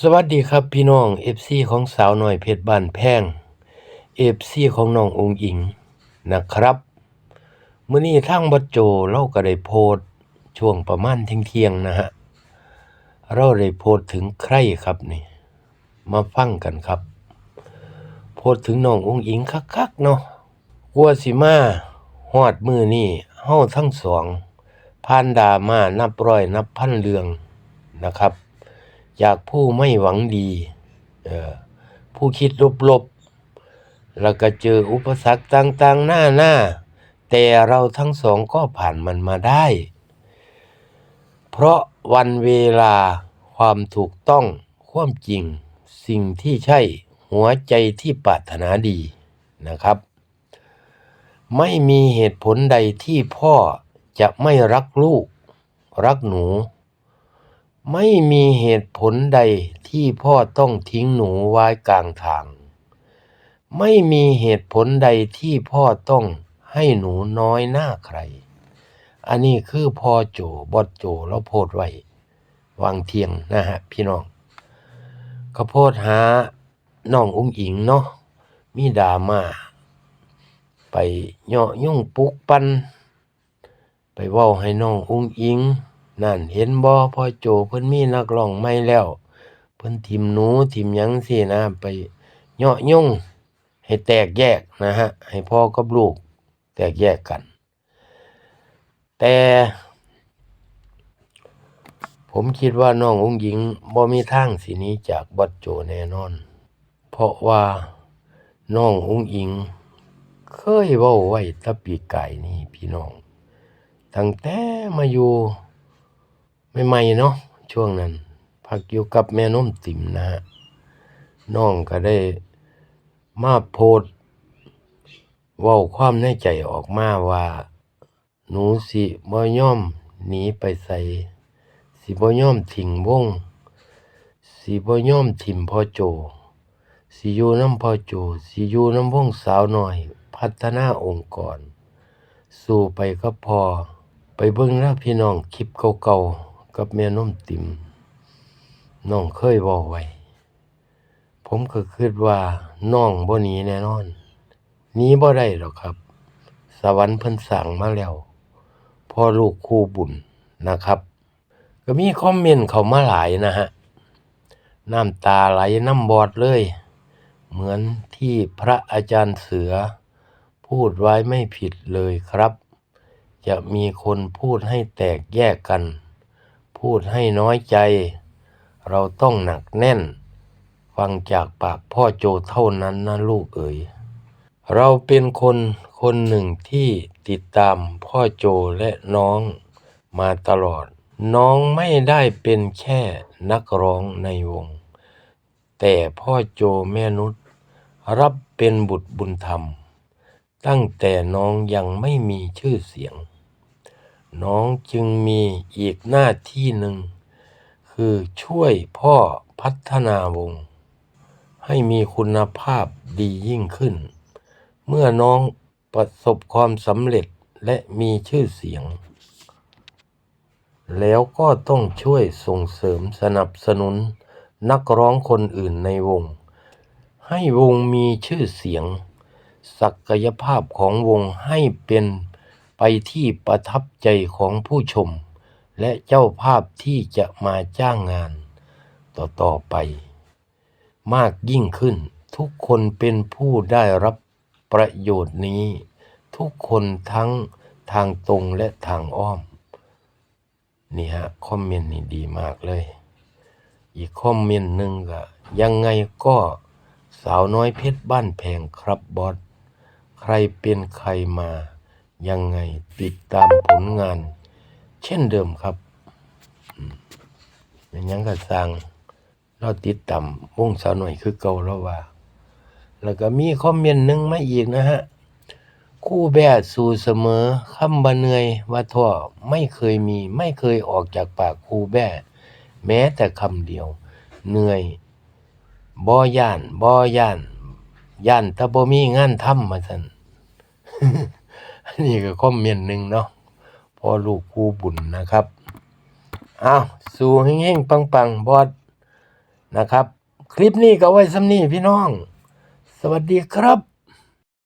สวัสดีครับพี่น้อง FC ของสาวหน่อยเพชรบ้านแพง FC ของน้ององค์อิงนะครับเมื้อนี้ทางบัดโจเราก็ได้โพสช่วงประมาณเที่ยงๆนะฮะเราได้โพสถึงใครครับนี่ มาฟังกันครับ โพสถึงน้ององค์อิงคักๆเนาะกลัวสิมาฮอดมือนี่เฮาทั้งสองผ่านดาม่านับร้อยนับพันเรื่องนะครับ จากผู้ไม่หวังดี ผู้คิดลบๆ แล้วก็เจออุปสรรคต่างๆ หน้าหน้า แต่เราทั้งสองก็ผ่านมันมาได้ เพราะวันเวลาความถูกต้องความจริง สิ่งที่ใช่หัวใจที่ปรารถนาดีนะครับ ไม่มีเหตุผลใดที่พ่อจะไม่รักลูก รักหนู ไม่มีเหตุผลใดที่พ่อต้องทิ้งหนูไว้กลางทาง ไม่มีเหตุผลใดที่พ่อต้องให้หนูน้อยหน้าใคร อันนี้คือพ่อโจบอดโจแล้วโพดไว้วางเทียงนะฮะพี่น้องเขาโพดหาน้องอุ้งอิงเนาะมีดาม่าไปเหยาะยุ่งปุกปัน ไปว้าให้น้องอุ้งอิง นั่นเห็นบ่พ่อโจเพิ่นมีนักร้องใหม่แล้ว เพิ่นทิมหนูทิมหยังสินะ ไปเหยาะยุ่งให้แตกแยกนะฮะ ให้พ่อกับลูก แตกแยกกัน แต่ผมคิดว่าน้องอุ้งหญิงบ่มีทางสินี้จากบอดโจแน่นอน เพราะว่าน้องอุ้งอิง เคยเว้าไว้ตะปีไกายนี้พี่น้อง ตั้งแต่มาอยู่ ใหม่ๆเนาะช่วงนั้น พักอยู่กับแม่นมติ๋มนะฮะน้องก็ได้มาโพสต์เว้าความในใจออกมาว่า หนูสิบ่ย่อมหนีไปไสสิบ่ย่อมทิ้งวงสิบ่ย่อมทิ่มพ่อโจสิอยู่นำพ่อโจสิอยู่นำวงสาวน้อย พัฒนาองค์กร สู่ไปกับพ่อไปเบิ่งแล้วพี่น้องคลิปเก่าๆ กับแม่นมติมน้องเคยเว้าไว้ ผมก็คิดว่าน้องบ่หนีแน่นอนหนีบ่ได้หรอกครับ สวรรค์เพิ่นสร้างมาแล้วพ่อลูกคู่บุญนะครับ ก็มีคอมเมนต์เขามาหลายนะฮะน้ำตาไหลน้ำบอดเลย เหมือนที่พระอาจารย์เสือ พูดไว้ไม่ผิดเลยครับ จะมีคนพูดให้แตกแยกกัน พูดให้น้อยใจ เราต้องหนักแน่น ฟังจากปากพ่อโจเท่านั้นนะลูกเอ๋ยเราเป็นคนคนหนึ่งที่ติดตามพ่อโจและน้องมาตลอด น้องไม่ได้เป็นแค่นักร้องในวง แต่พ่อโจแม่นุชรับเป็นบุตรบุญธรรม ตั้งแต่น้องยังไม่มีชื่อเสียง น้องจึงมีอีกหน้าที่หนึ่ง คือช่วยพ่อพัฒนาวง ให้มีคุณภาพดียิ่งขึ้น เมื่อน้องประสบความสำเร็จและมีชื่อเสียง แล้วก็ต้องช่วยส่งเสริมสนับสนุนนักร้องคนอื่นในวง ให้วงมีชื่อเสียง ศักยภาพของวงให้เป็น ไปที่ประทับใจของผู้ชม และเจ้าภาพที่จะมาจ้างงาน ต่อๆไป มากยิ่งขึ้นทุกคนเป็นผู้ได้รับประโยชน์นี้ ทุกคนทั้งทางตรงและทางอ้อม นี่ฮะ คอมเมนต์นี่ดีมากเลย อีกคอมเมนต์หนึ่งก็ยังไงก็สาวน้อยเพชรบ้านแพงครับบอสใครเป็นใครมา ยังไงติดตามผลงาน เช่นเดิมครับอืมเป็นยังก็สร้างเราติดตามวงสาวหน่อยคือเก่าแล้วว่า แล้วก็มีคอมเมนต์หนึ่งมาอีกนะฮะ คู่แบ่สู่เสมอคำบ่เนยว่าท้อไม่เคยมีไม่เคยออกจากปากคู่แบ่แม้แต่คำเดียว เหนื่อยบ่ย่านบ่ย่านย่านถ้าบ่มีงานทำมาซั่น นี่ก็คอมเมนต์หนึ่งเนาะพอลูกคู่บุญนะครับอ้าวสู้เฮงๆปังๆบอดนะครับ คลิปนี้ก็ไว้ซ้ำนี่พี่น้อง สวัสดีครับ